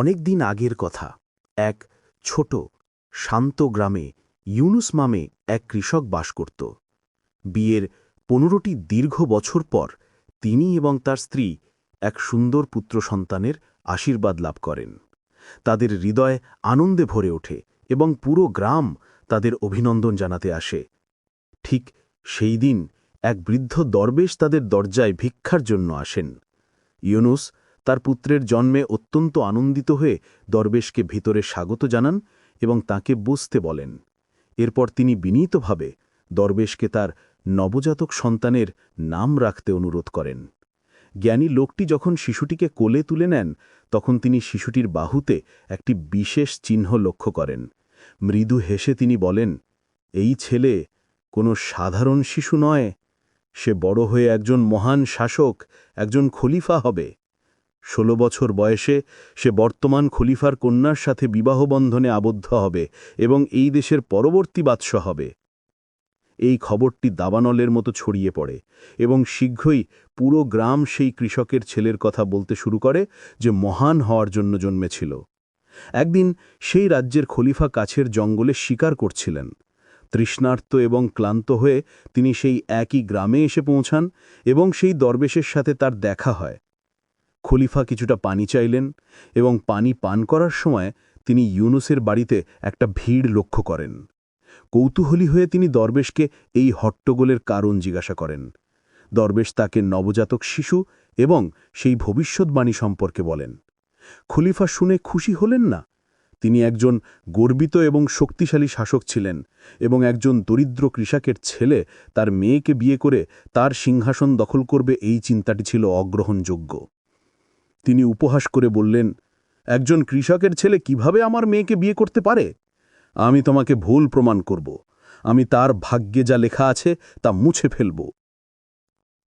অনেক দিন আগের কথা। এক ছোট, শান্ত গ্রামে ইউনুস মামে এক কৃষক বাস করত। বিয়ের পনেরোটি দীর্ঘ বছর পর তিনি এবং তার স্ত্রী এক সুন্দর পুত্র সন্তানের আশীর্বাদ লাভ করেন। তাদের হৃদয় আনন্দে ভরে ওঠে এবং পুরো গ্রাম তাদের অভিনন্দন জানাতে আসে। ঠিক সেই দিন এক বৃদ্ধ দরবেশ তাদের দরজায় ভিক্ষার জন্য আসেন। ইউনুস তার পুত্রের জন্মে অত্যন্ত আনন্দিত হয়ে দরবেশকে ভিতরে স্বাগত জানান এবং তাকে বুঝতে বলেন। এরপর তিনি বিনীতভাবে দরবেশকে তার নবজাতক সন্তানের নাম রাখতে অনুরোধ করেন। জ্ঞানী লোকটি যখন শিশুটিকে কোলে তুলে নেন, তখন তিনি শিশুটির বাহুতে একটি বিশেষ চিহ্ন লক্ষ্য করেন। মৃদু হেসে তিনি বলেন, এই ছেলে কোনো সাধারণ শিশু নয়। সে বড় হয়ে একজন মহান শাসক, একজন খলিফা হবে। ষোলো বছর বয়সে সে বর্তমান খলিফার কন্যার সাথে বিবাহবন্ধনে আবদ্ধ হবে এবং এই দেশের পরবর্তী বাদশাহ হবে। এই খবরটি দাবানলের মতো ছড়িয়ে পড়ে এবং শীঘ্রই পুরো গ্রাম সেই কৃষকের ছেলের কথা বলতে শুরু করে যে মহান হওয়ার জন্য জন্মেছিল। একদিন সেই রাজ্যের খলিফা কাছের জঙ্গলে শিকার করছিলেন। তৃষ্ণার্ত এবং ক্লান্ত হয়ে তিনি সেই একই গ্রামে এসে পৌঁছান এবং সেই দরবেশের সাথে তার দেখা হয়। খলিফা কিছুটা পানি চাইলেন এবং পানি পান করার সময় তিনি ইউনুসের বাড়িতে একটা ভিড় লক্ষ্য করেন। কৌতূহলী হয়ে তিনি দরবেশকে এই হট্টগোলের কারণ জিজ্ঞাসা করেন। দরবেশ তাকে নবজাতক শিশু এবং সেই ভবিষ্যৎবাণী সম্পর্কে বলেন। খলিফা শুনে খুশি হলেন না? তিনি একজন গর্বিত এবং শক্তিশালী শাসক ছিলেন এবং একজন দরিদ্র কৃষকের ছেলে, তার মেয়েকে বিয়ে করে তার সিংহাসন দখল করবে এই চিন্তাটি ছিল অগ্রহণযোগ্য। তিনি উপহাস করে বললেন, একজন কৃষকের ছেলে কীভাবে আমার মেয়েকে বিয়ে করতে পারে? আমি তোমাকে ভুল প্রমাণ করব। আমি তার ভাগ্যে যা লেখা আছে তা মুছে ফেলব।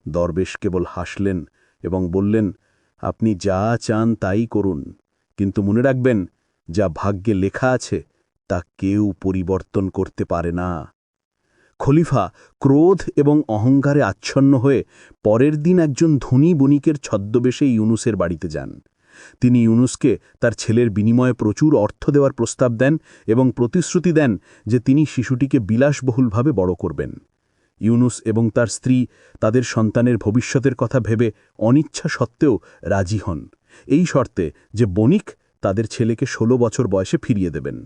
দরবেশ কেবল হাসলেন এবং বললেন, আপনি যা চান তাই করুন, কিন্তু মনে রাখবেন, যা ভাগ্যে লেখা আছে তা কেউ পরিবর্তন করতে পারে না। খলিফা ক্রোধ এবং অহংকারে আচ্ছন্ন হয়ে পরের দিন একজন ধনী বণিকের ছদ্মবেশে ইউনুসের বাড়িতে যান। তিনি ইউনুসকে তার ছেলের বিনিময়ে প্রচুর অর্থ দেওয়ার প্রস্তাব দেন এবং প্রতিশ্রুতি দেন যে তিনি শিশুটিকে বিলাসবহুলভাবে বড় করবেন। ইউনুস এবং তার স্ত্রী তাদের সন্তানের ভবিষ্যতের কথা ভেবে অনিচ্ছা সত্ত্বেও রাজি হন। এই শর্তে যে বণিক তাদের ছেলেকে ১৬ বছর বয়সে ফিরিয়ে দেবেন।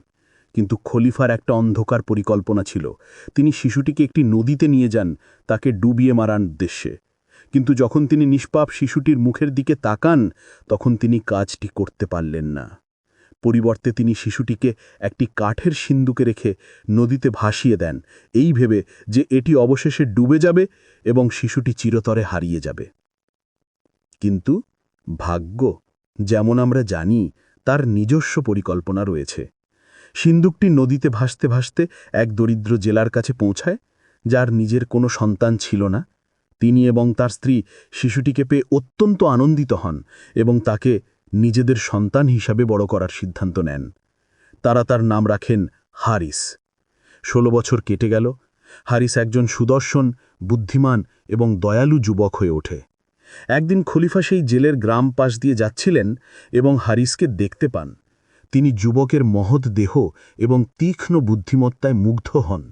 কিন্তু খলিফার একটা অন্ধকার পরিকল্পনা ছিল। তিনি শিশুটিকে একটি নদীতে নিয়ে যান, তাকে ডুবিয়ে মারার উদ্দেশ্যে। কিন্তু যখন তিনি নিষ্পাপ শিশুটির মুখের দিকে তাকান, তখন তিনি কাজটি করতে পারলেন না। পরিবর্তে তিনি শিশুটিকে একটি কাঠের সিন্দুকে রেখে নদীতে ভাসিয়ে দেন। এই ভেবে যে এটি অবশেষে ডুবে যাবে এবং শিশুটি চিরতরে হারিয়ে যাবে। কিন্তু ভাগ্য, যেমন আমরা জানি, তার নিজস্ব পরিকল্পনা রয়েছে। সিন্দুকটি নদীতে ভাসতে ভাসতে এক দরিদ্র জেলার কাছে পৌঁছায়, যার নিজের কোনো সন্তান ছিল না। তিনি এবং তার স্ত্রী শিশুটিকে পেয়ে অত্যন্ত আনন্দিত হন এবং তাকে নিজেদের সন্তান হিসাবে বড় করার সিদ্ধান্ত নেন। তারা তার নাম রাখেন হারিস। ষোলো বছর কেটে গেল। হারিস একজন সুদর্শন, বুদ্ধিমান এবং দয়ালু যুবক হয়ে ওঠে। একদিন খলিফা সেই জেলের গ্রাম পাশ দিয়ে যাচ্ছিলেন এবং হারিসকে দেখতে পান। তিনি যুবকের মহৎ দেহ এবং তীক্ষ্ণ বুদ্ধিমত্তায় মুগ্ধ হন।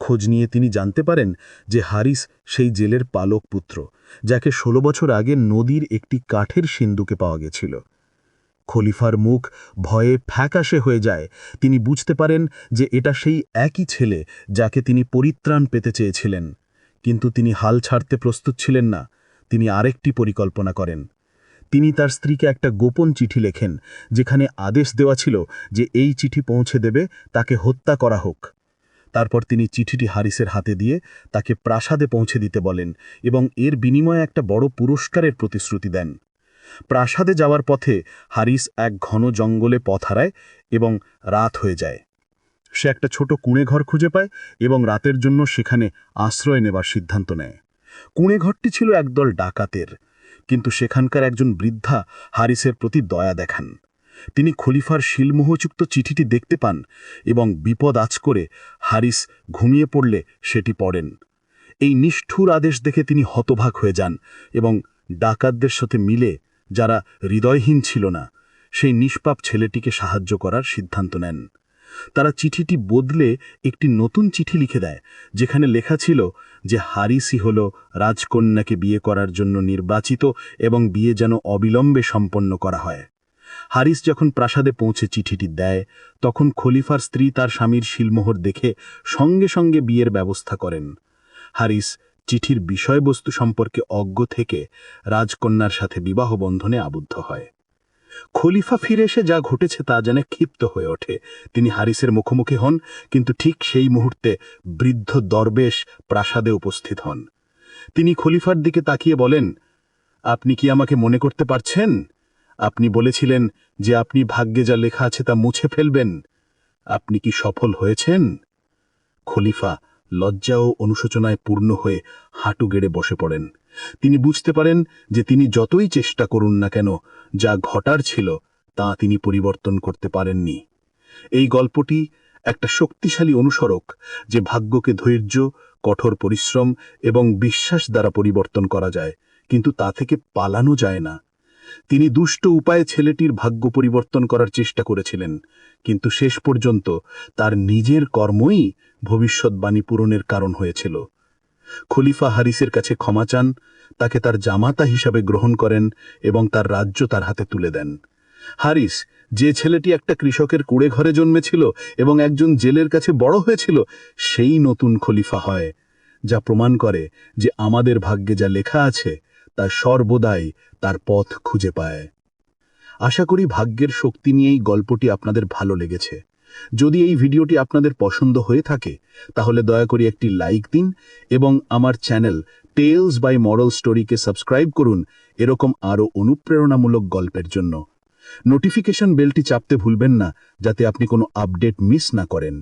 খোঁজ নিয়ে তিনি জানতে পারেন যে হারিস সেই জেলের পালক পুত্র, যাকে ষোলো বছর আগে নদীর একটি কাঠের সিন্দুকে পাওয়া গেছিল। খলিফার মুখ ভয়ে ফ্যাকাশে হয়ে যায়। তিনি বুঝতে পারেন যে এটা সেই একই ছেলে যাকে তিনি পরিত্রাণ পেতে চেয়েছিলেন। কিন্তু তিনি হাল ছাড়তে প্রস্তুত ছিলেন না। তিনি আরেকটি পরিকল্পনা করেন। তিনি তার স্ত্রীকে একটা গোপন চিঠি লেখেন, যেখানে আদেশ দেওয়া ছিল যে এই চিঠি পৌঁছে দেবে, তাকে হত্যা করা হোক। তারপর তিনি চিঠিটি হারিসের হাতে দিয়ে তাকে প্রাসাদে পৌঁছে দিতে বলেন এবং এর বিনিময়ে একটা বড় পুরস্কারের প্রতিশ্রুতি দেন। প্রাসাদে যাওয়ার পথে হারিস এক ঘন জঙ্গলে পথ হারায় এবং রাত হয়ে যায়। সে একটা ছোট কুঁড়ে ঘর খুঁজে পায় এবং রাতের জন্য সেখানে আশ্রয় নেবার সিদ্ধান্ত নেয়। কুঁড়ে ঘরটি ছিল একদল ডাকাতের। কিন্তু সেখানকার একজন বৃদ্ধা হারিসের প্রতি দয়া দেখান। তিনি খলিফার শিলমোহযুক্ত চিঠিটি দেখতে পান এবং বিপদ আজ করে হারিস ঘুমিয়ে পড়লে সেটি পড়েন। এই নিষ্ঠুর আদেশ দেখে তিনি হতভাগ হয়ে যান এবং ডাকাতদের সাথে মিলে যারা হৃদয়হীন ছিল না, সেই নিষ্পাপ ছেলেটিকে সাহায্য করার সিদ্ধান্ত নেন। তারা চিঠিটি বদলে একটি নতুন চিঠি লিখে দেয়, যেখানে লেখা ছিল যে হারিসই হল রাজকন্যাকে বিয়ে করার জন্য নির্বাচিত এবং বিয়ে যেন অবিলম্বে সম্পন্ন করা হয়। হারিস যখন প্রাসাদে পৌঁছে চিঠিটি দেয়, তখন খলিফার স্ত্রী তার স্বামীর শিলমোহর দেখে সঙ্গে সঙ্গে বিয়ের ব্যবস্থা করেন। হারিস চিঠির বিষয়বস্তু সম্পর্কে অজ্ঞ থেকে রাজকন্যার সাথে বিবাহ বন্ধনে আবদ্ধ হয়। খলিফা ফিরে এসে যা ঘটেছে তা যেন ক্ষিপ্ত হয়ে ওঠে। তিনি হারিসের মুখোমুখি হন, কিন্তু ঠিক সেই মুহূর্তে বৃদ্ধ দরবেশ প্রাসাদে উপস্থিত হন। তিনি খলিফার দিকে তাকিয়ে বলেন, আপনি কি আমাকে মনে করতে পারছেন? আপনি বলেছিলেন যে আপনি ভাগ্যে যা লেখা আছে তা মুছে ফেলবেন। আপনি কি সফল হয়েছেন? খলিফা লজ্জা ও অনুশোচনায় পূর্ণ হয়ে হাঁটু গেড়ে বসে পড়েন। তিনি বুঝতে পারেন যে তিনি যতই চেষ্টা করুন না কেন যা ঘটার ছিল, তা তিনি পরিবর্তন করতে পারেননি। এই গল্পটি একটা শক্তিশালী অনুসরক যে ভাগ্যকে ধৈর্য, কঠোর পরিশ্রম এবং বিশ্বাস দ্বারা পরিবর্তন করা যায়, কিন্তু তা থেকে পালানো যায় না। তিনি দুষ্ট উপায়ে ছেলেটির ভাগ্য পরিবর্তন করার চেষ্টা করেছিলেন, কিন্তু শেষ পর্যন্ত তার নিজের কর্মই ভবিষ্যৎবাণী পূরণের কারণ হয়েছিল। খলিফা হারিসের কাছে ক্ষমা চান তাকে তার জামাতা হিসাবে গ্রহণ করেন এবং তার রাজ্য তার হাতে তুলে দেন। হারিস, যে ছেলেটি একটা কৃষকের কুড়ে ঘরে জন্মেছিল এবং একজন জেলের কাছে বড় হয়েছিল, সেই নতুন খলিফা হয়, যা প্রমাণ করে যে আমাদের ভাগ্যে যা লেখা আছে, তা সর্বদাই তার পথ খুঁজে পায়। আশা করি ভাগ্যের শক্তি নিয়েই গল্পটি আপনাদের ভালো লেগেছে। যদি এই ভিডিওটি আপনাদের পছন্দ হয়ে থাকে, তাহলে দয়া করে একটি লাইক দিন এবং আমার চ্যানেল টেলস বাই মরাল স্টোরিকে সাবস্ক্রাইব করুন, এরকম আরও অনুপ্রেরণামূলক গল্পের জন্য। নোটিফিকেশন বেলটি চাপতে ভুলবেন না, যাতে আপনি কোনো আপডেট মিস না করেন।